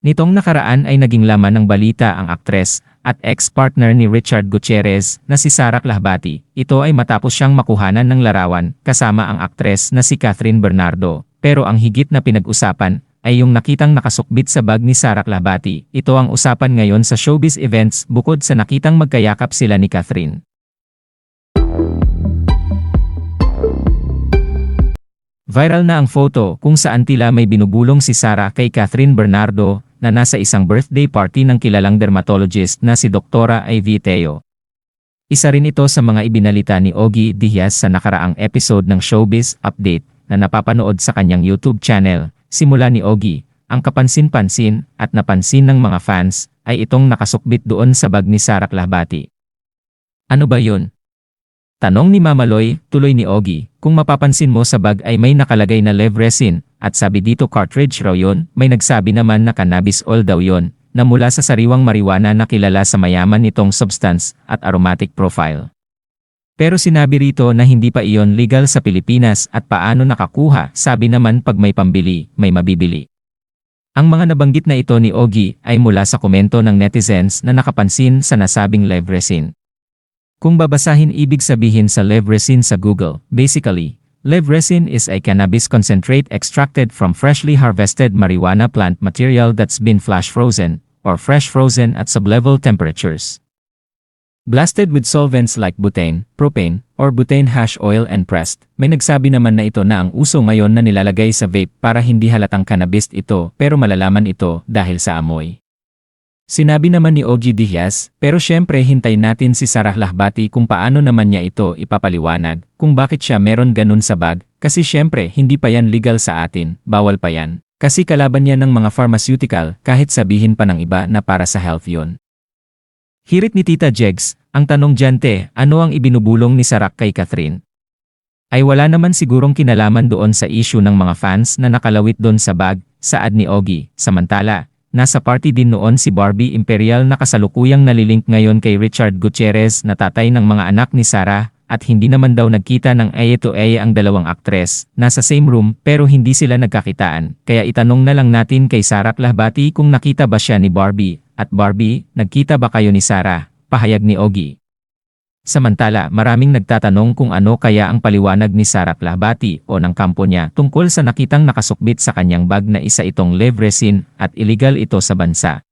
Nitong nakaraan ay naging laman ng balita ang aktres at ex-partner ni Richard Gutierrez na si Sarah Lahbati. Ito ay matapos siyang makuhanan ng larawan kasama ang aktres na si Catherine Bernardo. Pero ang higit na pinag-usapan ay yung nakitang nakasukbit sa bag ni Sarah Lahbati. Ito ang usapan ngayon sa showbiz events bukod sa nakitang magkayakap sila ni Catherine. Viral na ang photo kung saan tila may binubulong si Sarah kay Catherine Bernardo na nasa isang birthday party ng kilalang dermatologist na si Doktora Ivy Teo. Isa rin ito sa mga ibinalita ni Ogie Diaz sa nakaraang episode ng Showbiz Update na napapanood sa kanyang YouTube channel. Simula ni Ogie, ang kapansin-pansin at napansin ng mga fans ay itong nakasukbit doon sa bag ni Sarah Lahbati. Ano ba yun? Tanong ni Mamaloy, tuloy ni Ogie, kung mapapansin mo sa bag ay may nakalagay na lev resin, at sabi dito cartridge raw yun, may nagsabi naman na cannabis oil daw yun, na mula sa sariwang marijuana na kilala sa mayaman nitong substance at aromatic profile. Pero sinabi rito na hindi pa iyon legal sa Pilipinas at paano nakakuha, sabi naman pag may pambili, may mabibili. Ang mga nabanggit na ito ni Ogie ay mula sa komento ng netizens na nakapansin sa nasabing lev resin. Kung babasahin ibig sabihin sa lev resin sa Google, basically, lev resin is a cannabis concentrate extracted from freshly harvested marijuana plant material that's been flash frozen or fresh frozen at sublevel temperatures. Blasted with solvents like butane, propane, or butane hash oil and pressed, may nagsabi naman na ito na ang uso ngayon na nilalagay sa vape para hindi halatang cannabis ito pero malalaman ito dahil sa amoy. Sinabi naman ni Ogie Diaz, pero syempre hintay natin si Sarah Lahbati kung paano naman niya ito ipapaliwanag, kung bakit siya meron ganun sa bag, kasi syempre hindi pa yan legal sa atin, bawal pa yan. Kasi kalaban yan ng mga pharmaceutical kahit sabihin pa ng iba na para sa health yon. Hirit ni Tita Jegs, ang tanong dyan ano ang ibinubulong ni Sarah kay Catherine? Ay wala naman sigurong kinalaman doon sa issue ng mga fans na nakalawit doon sa bag, saad ni Ogie, samantala, Nasa party din noon si Barbie Imperial na kasalukuyang nalilink ngayon kay Richard Gutierrez na tatay ng mga anak ni Sarah at hindi naman daw nagkita ng eye to eye ang dalawang aktres. Nasa same room pero hindi sila nagkakitaan. Kaya itanong na lang natin kay Sarah Lahbati kung nakita ba siya ni Barbie. At Barbie, nagkita ba kayo ni Sarah? Pahayag ni Ogie. Samantala, maraming nagtatanong kung ano kaya ang paliwanag ni Sarah Lahbati o ng kampo niya tungkol sa nakitang nakasukbit sa kanyang bag na isa itong lev resin at illegal ito sa bansa.